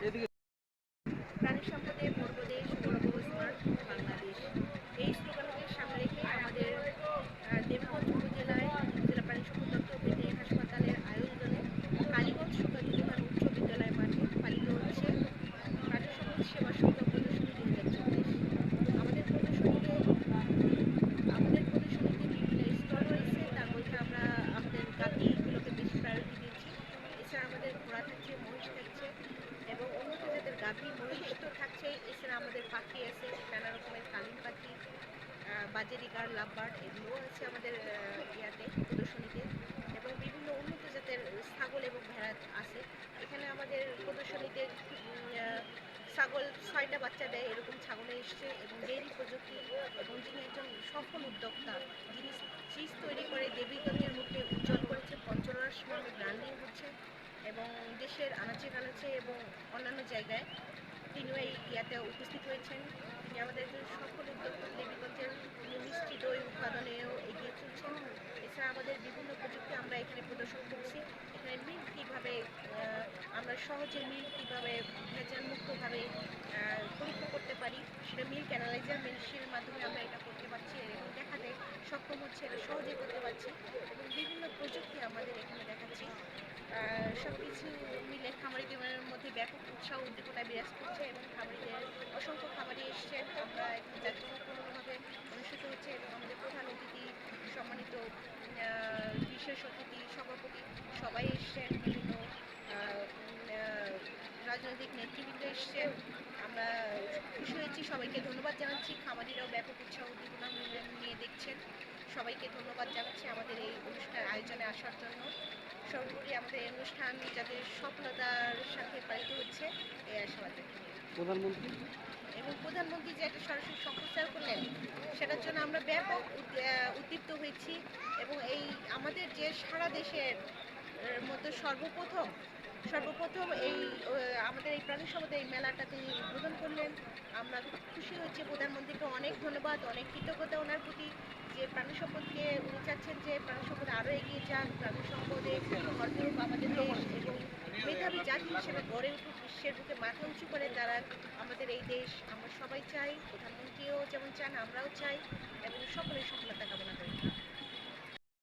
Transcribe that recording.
এদিকে জাতের তো থাকছে এছাড়া আমাদের পাখি আছে নানা রকমের কালিম পাখি আহ, বাজেরিগার লাভবার্ড এগুলোও আছে আমাদের ইয়াতে প্রদর্শনীতে। এবং বিভিন্ন উন্নত জাতের ছাগল এবং ভেড়া আছে। এখানে আমাদের প্রদর্শনীতে ছাগল ছয়টা বাচ্চা দেয় এরকম ছাগলে এসছে। এবং ডেয়ারি প্রযুক্তি এবং যিনি একজন সফল উদ্যোক্তা যিনি চিজ তৈরি করে দেবীগঞ্জের দেশের আনাচে কানাচে এবং অন্যান্য জায়গায় তিনিও এই ইয়াতে উপস্থিত হয়েছেন। তিনি আমাদের সফল উদ্যোক্তা। দেবীগঞ্জের মিষ্টি দই উৎপাদনেও এগিয়ে চলছেন। এছাড়া আমাদের বিভিন্ন প্রযুক্তি আমরা এখানে প্রদর্শন করছি। এখানে মিল কীভাবে আমরা সহজে মিল কীভাবে ভেজাল মুক্তভাবে পরীক্ষা করতে পারি। সেটা মিল্ক অ্যানালাইজার মেশিনের মাধ্যমে আমরা এটা করতে পারছি এবং দেখাতে সক্ষম হচ্ছে, এটা সহজে করতে পারছি এবং বিভিন্ন প্রযুক্তি আমাদের এখানে সব কিছু মিলে খামারিদের মধ্যে ব্যাপক উৎসাহ উদ্দীপনা বিরাজ করছে এবং খামারিদের অসংখ্য খামারি এসছেন আমরা এখানে জাঁকজমকপূর্ণভাবে অনুষ্ঠিত হচ্ছে এবং আমাদের প্রধান অতিথি, সম্মানিত বিশেষ অতিথি, সভাপতি সবাই এসছেন। বিভিন্ন রাজনৈতিক নেতৃবৃন্দ এসছে। আমরা খুশি হয়েছি, সবাইকে ধন্যবাদ জানাচ্ছি। খামারিরাও ব্যাপক উৎসাহ উদ্দীপনা নিয়ে দেখছেন। সবাইকে ধন্যবাদ জানাচ্ছি আমাদের এই অনুষ্ঠান আয়োজনে আসার জন্য। সর্বোপরি এই অনুষ্ঠান যাতে সফলতার সাথে পালিত হচ্ছে এই আশাবাদ প্রধানমন্ত্রী? এবং প্রধানমন্ত্রী যে একটা সরাসরি সম্প্রচার করলেন সেটার জন্য আমরা ব্যাপক উদ্দীপ্ত হয়েছি এবং এই আমাদের যে সারা দেশের মধ্যে সর্বপ্রথম সর্বপ্রথম এই আমাদের এই প্রাণী সম্পদের এই মেলাটা তিনি উদ্বোধন করলেন। আমরা খুশি হয়েছি প্রধানমন্ত্রীকে। অনেক ধন্যবাদ অনেক কৃতজ্ঞতা ওনার প্রতি। যে প্রাণী সম্পদকে উনি চাচ্ছেন যে প্রাণী সম্পদ আরও এগিয়ে যাক, প্রাণী সম্পদে ভরপুর আমাদের দেশ এবং মেধাবী জাতি হিসেবে গড়ে উঠুক, বিশ্বের বুকে মাথা উঁচু করে তারা আমাদের এই দেশ আমরা সবাই চাই, প্রধানমন্ত্রীও যেমন চান, আমরাও চাই এবং সকলের সফলতা কামনা করি।